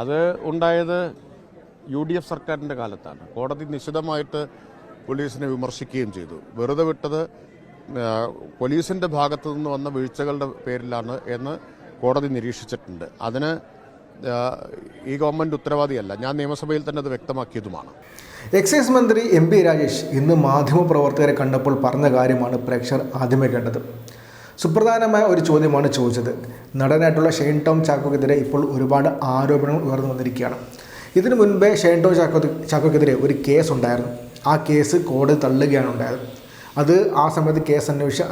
അത് ഉണ്ടായത് U D F സർക്കാരിന്റെ കാലത്താണ്. കോടതി നിശിതമായിട്ട് പോലീസിനെ വിമർശിക്കുകയും ചെയ്തു. വെറുതെ വിട്ടത് പോലീസിന്റെ ഭാഗത്തു നിന്ന് വന്ന വീഴ്ചകളുടെ പേരിലാണ് എന്ന് കോടതി നിരീക്ഷിച്ചിട്ടുണ്ട്. അതിന് ഈ ഗവൺമെന്റ് ഉത്തരവാദിയല്ല. ഞാൻ നിയമസഭയിൽ തന്നെ അത് വ്യക്തമാക്കിയതുമാണ്. എക്സൈസ് മന്ത്രി എം പി രാജേഷ് ഇന്ന് മാധ്യമപ്രവർത്തകരെ കണ്ടപ്പോൾ പറഞ്ഞ കാര്യമാണ് പ്രേക്ഷകർ ആദ്യമേ കേട്ടത്. സുപ്രധാനമായ ഒരു ചോദ്യമാണ് ചോദിച്ചത്. നടനായിട്ടുള്ള ഷെയ്ൻ ടോം ചാക്കോക്കെതിരെ ഇപ്പോൾ ഒരുപാട് ആരോപണങ്ങൾ ഉയർന്നു വന്നിരിക്കുകയാണ്. ഇതിനു മുൻപേ ഷെയ്ൻ ടോം ചാക്കോ ചാക്കോക്കെതിരെ ഒരു കേസ് ഉണ്ടായിരുന്നു ആ കേസ് കോടതി തള്ളുകയാണ് ഉണ്ടായത്. അത് ആ സമയത്ത് കേസ് അന്വേഷ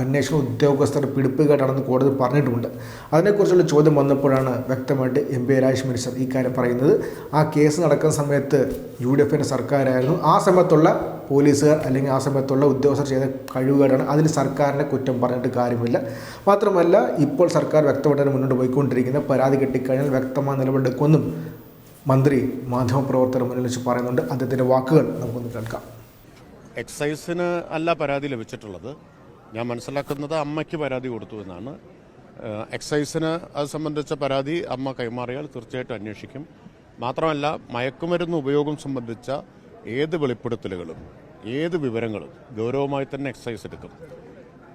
അന്വേഷണ ഉദ്യോഗസ്ഥർ പിടിപ്പുകേട്ടാണെന്ന് കോടതി പറഞ്ഞിട്ടുമുണ്ട് അതിനെക്കുറിച്ചുള്ള ചോദ്യം വന്നപ്പോഴാണ് വ്യക്തമായിട്ട് എം പി രാജേഷ് മിനിസ്റ്റർ ഈ കാര്യം പറയുന്നത്. ആ കേസ് നടക്കുന്ന സമയത്ത് യു ഡി എഫിന്റെ സർക്കാരായിരുന്നു. ആ സമയത്തുള്ള പോലീസുകാർ അല്ലെങ്കിൽ ആ സമയത്തുള്ള ഉദ്യോഗസ്ഥർ ചെയ്ത കഴിവുകേടാണ്. അതിൽ സർക്കാരിനെ കുറ്റം പറഞ്ഞിട്ട് കാര്യമില്ല. മാത്രമല്ല ഇപ്പോൾ സർക്കാർ വ്യക്തമായിട്ട് മുന്നോട്ട് പോയിക്കൊണ്ടിരിക്കുന്ന പരാതി കിട്ടിക്കഴിഞ്ഞാൽ വ്യക്തമായ നിലപാടെടുക്കുമെന്നും മന്ത്രി മാധ്യമപ്രവർത്തകർ മുന്നിൽ വെച്ച് പറയുന്നുണ്ട്. അദ്ദേഹത്തിന്റെ വാക്കുകൾ നമുക്കൊന്ന് കേൾക്കാം. എക്സൈസിന് അല്ല പരാതി ലഭിച്ചിട്ടുള്ളത്. ഞാൻ മനസ്സിലാക്കുന്നത് അമ്മയ്ക്ക് പരാതി കൊടുത്തു എന്നാണ്. എക്സൈസിന് അത് സംബന്ധിച്ച പരാതി അമ്മ കൈമാറിയാൽ തീർച്ചയായിട്ടും അന്വേഷിക്കും. മാത്രമല്ല മയക്കുമരുന്ന് ഉപയോഗം സംബന്ധിച്ച ഏത് വെളിപ്പെടുത്തലുകളും ഏത് വിവരങ്ങളും ഗൗരവമായി തന്നെ എക്സൈസ് എടുക്കും.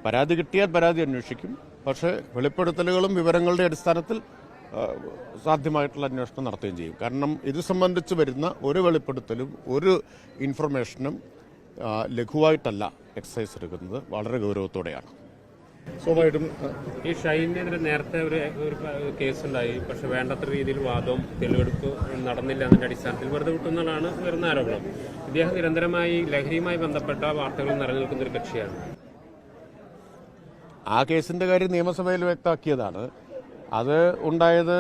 പരാതി കിട്ടിയാൽ പരാതി അന്വേഷിക്കും. പക്ഷേ വെളിപ്പെടുത്തലുകളും വിവരങ്ങളുടെ അടിസ്ഥാനത്തിൽ സാധ്യമായിട്ടുള്ള അന്വേഷണം നടത്തുകയും ചെയ്യും. കാരണം ഇത് സംബന്ധിച്ച് വരുന്ന ഒരു വെളിപ്പെടുത്തലും ഒരു ഇൻഫർമേഷനും ലഘുവായിട്ടല്ല എക്സസൈസ് എടുക്കുന്നത്. വളരെ ഗൗരവത്തോടെയാണ്. സ്വാഭാവികമായിട്ടും ഈ ഷൈനെതിരെ നേരത്തെ ഒരു ഒരു കേസുണ്ടായി. പക്ഷെ വേണ്ടത്ര രീതിയിൽ വാദവും തെളിവെടുപ്പ് നടന്നില്ല എന്നതിന്റെ അടിസ്ഥാനത്തിൽ വെറുതെ വിട്ടുന്നതാണ് വരുന്ന ആരോപണം. ഇദ്ദേഹം നിരന്തരമായി ലഹരിയുമായി ബന്ധപ്പെട്ട വാർത്തകൾ നിറഞ്ഞു നിൽക്കുന്ന ഒരു കക്ഷിയാണ്. ആ കേസിന്റെ കാര്യം നിയമസഭയിൽ വ്യക്തമാക്കിയതാണ്. അത് ഉണ്ടായത്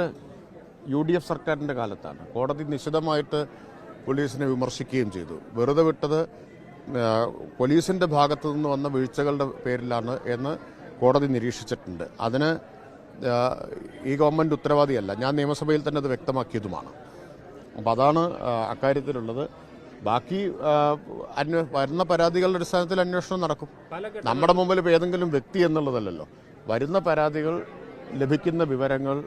യു ഡി എഫ് സർക്കാരിന്റെ കാലത്താണ്. കോടതി നിശിതമായിട്ട് പോലീസിനെ വിമർശിക്കുകയും ചെയ്തു. വെറുതെ വിട്ടത് ആ, പോലീസിന്റെ ഭാഗത്തു നിന്ന് വന്ന വീഴ്ചകളുടെ പേരിലാണ് എന്ന് കോടതി നിരീക്ഷിച്ചിട്ടുണ്ട്. അതിന് ഈ ഗവൺമെന്റ് ഉത്തരവാദിയല്ല. ഞാൻ നിയമസഭയിൽ തന്നെ അത് വ്യക്തമാക്കിയതുമാണ്. അപ്പോൾ അതാണ് അക്കാര്യത്തിലുള്ളത്. ബാക്കി അന്വ വരുന്ന പരാതികളുടെ അടിസ്ഥാനത്തിൽ അന്വേഷണം നടക്കും. നമ്മുടെ മുമ്പിൽ ഇപ്പോൾ ഏതെങ്കിലും വ്യക്തി എന്നുള്ളതല്ലല്ലോ. വരുന്ന പരാതികൾ ലഭിക്കുന്ന വിവരങ്ങൾ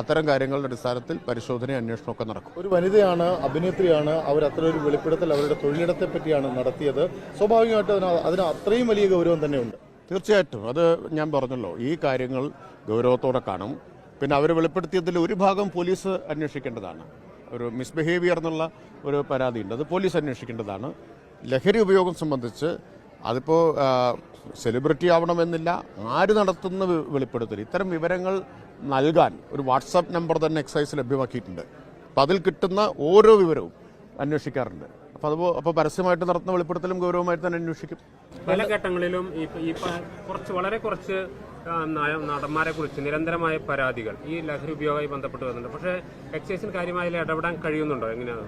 അത്തരം കാര്യങ്ങളുടെ അടിസ്ഥാനത്തിൽ പരിശോധന അന്വേഷണമൊക്കെ നടക്കും. ഒരു വനിതയാണ് അഭിനേത്രിയാണ് അവർ അത്ര ഒരു വെളിപ്പെടുത്തൽ അവരുടെ തൊഴിലിടത്തെ പറ്റിയാണ് നടത്തിയത്. സ്വാഭാവികമായിട്ടും അതിന് അതിന് അത്രയും വലിയ ഗൗരവം തന്നെയുണ്ട്. തീർച്ചയായിട്ടും. അത് ഞാൻ പറഞ്ഞല്ലോ ഈ കാര്യങ്ങൾ ഗൗരവത്തോടെ കാണും. പിന്നെ അവർ വെളിപ്പെടുത്തിയതിൽ ഒരു ഭാഗം പോലീസ് അന്വേഷിക്കേണ്ടതാണ്. ഒരു മിസ്ബിഹേവിയർ എന്നുള്ള ഒരു പരാതി ഉണ്ട് അത് പോലീസ് അന്വേഷിക്കേണ്ടതാണ്. ലഹരി ഉപയോഗം സംബന്ധിച്ച് അതിപ്പോൾ സെലിബ്രിറ്റി ആവണമെന്നില്ല. ആര് നടത്തുന്ന വെളിപ്പെടുത്തൽ ഇത്തരം വിവരങ്ങൾ നൽകാൻ ഒരു വാട്സാപ്പ് നമ്പർ തന്നെ എക്സൈസ് ലഭ്യമാക്കിയിട്ടുണ്ട്. അപ്പം അതിൽ കിട്ടുന്ന ഓരോ വിവരവും അന്വേഷിക്കാറുണ്ട്. അപ്പോൾ അതുപോ അപ്പോൾ പരസ്യമായിട്ട് നടത്തുന്ന വെളിപ്പെടുത്തലും ഗൗരവമായിട്ട് തന്നെ അന്വേഷിക്കും. പല ഘട്ടങ്ങളിലും ഈ കുറച്ച് വളരെ കുറച്ച് നടന്മാരെ കുറിച്ച് നിരന്തരമായ പരാതികൾ ഈ ലഹരി ഉപയോഗമായി ബന്ധപ്പെട്ട് വരുന്നുണ്ട്. പക്ഷേ എക്സൈസിന് കാര്യമായി ഇടപെടാൻ കഴിയുന്നുണ്ടോ? എങ്ങനെയാണ്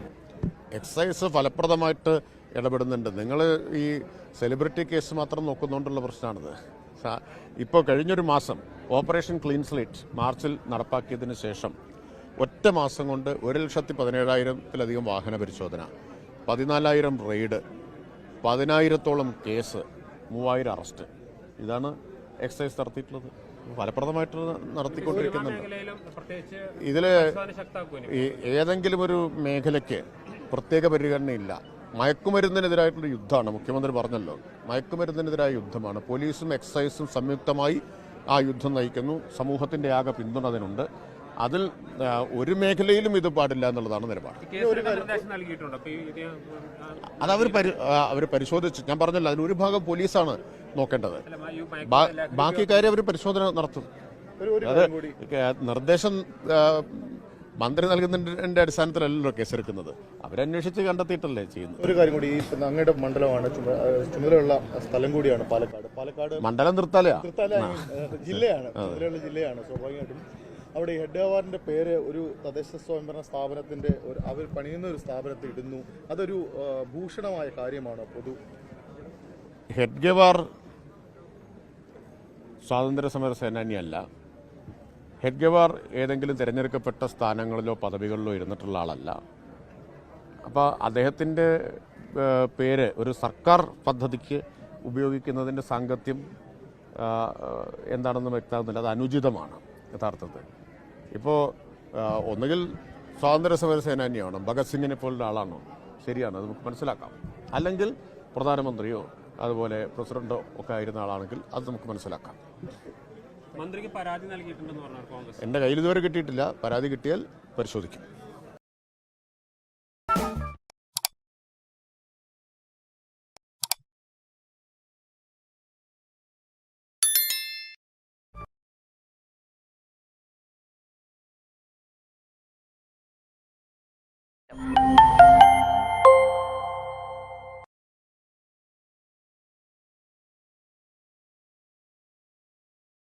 എക്സൈസ് ഫലപ്രദമായിട്ട് ഇടപെടുന്നുണ്ട്. നിങ്ങൾ ഈ സെലിബ്രിറ്റി കേസ് മാത്രം നോക്കുന്നുകൊണ്ടുള്ള പ്രശ്നമാണിത് ഇപ്പോൾ കഴിഞ്ഞൊരു മാസം ഓപ്പറേഷൻ ക്ലീൻ സ്ലേറ്റ് മാർച്ചിൽ നടപ്പാക്കിയതിന് ശേഷം ഒറ്റ മാസം കൊണ്ട് ഒരു ലക്ഷത്തി പതിനേഴായിരത്തിലധികം വാഹന പരിശോധന പതിനാലായിരം റെയ്ഡ് പതിനായിരത്തോളം കേസ് മൂവായിരം അറസ്റ്റ്. ഇതാണ് എക്സൈസ് നടത്തിയിട്ടുള്ളത്. ഫലപ്രദമായിട്ട് നടത്തിക്കൊണ്ടിരിക്കുന്നുണ്ട്. ഇതിൽ ഏതെങ്കിലും ഒരു മേഖലയ്ക്ക് പ്രത്യേക പരിഗണനയില്ല. മയക്കുമരുന്നിനെതിരായിട്ടുള്ള യുദ്ധമാണ്. മുഖ്യമന്ത്രി പറഞ്ഞല്ലോ. മയക്കുമരുന്നിനെതിരായ യുദ്ധമാണ്. പോലീസും എക്സൈസും സംയുക്തമായി ആ യുദ്ധം നയിക്കുന്നു. സമൂഹത്തിന്റെ ആകെ പിന്തുണ അതിനുണ്ട്. അതിൽ ഒരു മേഖലയിലും ഇത് പാടില്ല എന്നുള്ളതാണ് നിലപാട്. അത് അവർ അവർ പരിശോധിച്ച് ഞാൻ പറഞ്ഞല്ലോ അതിൽ ഒരു ഭാഗം പോലീസാണ് നോക്കേണ്ടത്. ബാക്കി കാര്യം അവർ പരിശോധന നടത്തും. അത് നിർദ്ദേശം മന്ത്രി നൽകുന്നതിന്റെ അടിസ്ഥാനത്തിലല്ലല്ലോ കേസെടുക്കുന്നത്. അവരന്വേഷിച്ച് കണ്ടെത്തിയിട്ടല്ലേ ചെയ്യുന്നത്. ഒരു കാര്യം കൂടി അങ്ങയുടെ മണ്ഡലമാണ് ചുമതലയുള്ള സ്ഥലം കൂടിയാണ് പാലക്കാട്. പാലക്കാട് മണ്ഡലം നിർത്താലയാ? ജില്ലയാണ് ചുമതലയുള്ള ജില്ലയാണ് സ്വാഭാവികമായിട്ടും. അവിടെ ഹെഡ് അവാർഡിന്റെ പേര് ഒരു തദ്ദേശ സ്വയംഭരണ സ്ഥാപനത്തിന്റെ ഒരു അവർ പണിയുന്ന ഒരു സ്ഥാപനത്തിൽ ഇടുന്നു. അതൊരു ഭൂഷണമായ കാര്യമാണ് പൊതു ഹെഡ് ഗവാർ സ്വാതന്ത്ര്യ സമര സേനാനിയല്ല. ഹെഡ് ഗവാർ ഏതെങ്കിലും തിരഞ്ഞെടുക്കപ്പെട്ട സ്ഥാനങ്ങളിലോ പദവികളിലോ ഇരുന്നിട്ടുള്ള ആളല്ല. അപ്പോൾ അദ്ദേഹത്തിന്റെ പേര് ഒരു സർക്കാർ പദ്ധതിക്ക് ഉപയോഗിക്കുന്നതിന്റെ സാങ്കത്യം എന്താണെന്ന് വ്യക്തമാകുന്നില്ല. അത് അനുചിതമാണ് യഥാർത്ഥത്തിൽ. ഇപ്പോൾ ഒന്നുകിൽ സ്വാതന്ത്ര്യ സമര സേനാനിയാണോ ഭഗത് സിംഗിനെ പോലുള്ള ആളാണോ? ശരിയാണ് അത് നമുക്ക് മനസ്സിലാക്കാം. അല്ലെങ്കിൽ പ്രധാനമന്ത്രിയോ അതുപോലെ പ്രസിഡന്റോ ഒക്കെ ആയിരുന്ന ആളാണെങ്കിൽ അത് നമുക്ക് മനസ്സിലാക്കാം. മന്ത്രിക്ക് പരാതി നൽകിയിട്ടുണ്ടെന്ന് പറഞ്ഞു കോൺഗ്രസ്? എന്റെ കയ്യിൽ ഇതുവരെ കിട്ടിയിട്ടില്ല. പരാതി കിട്ടിയാൽ പരിശോധിക്കും.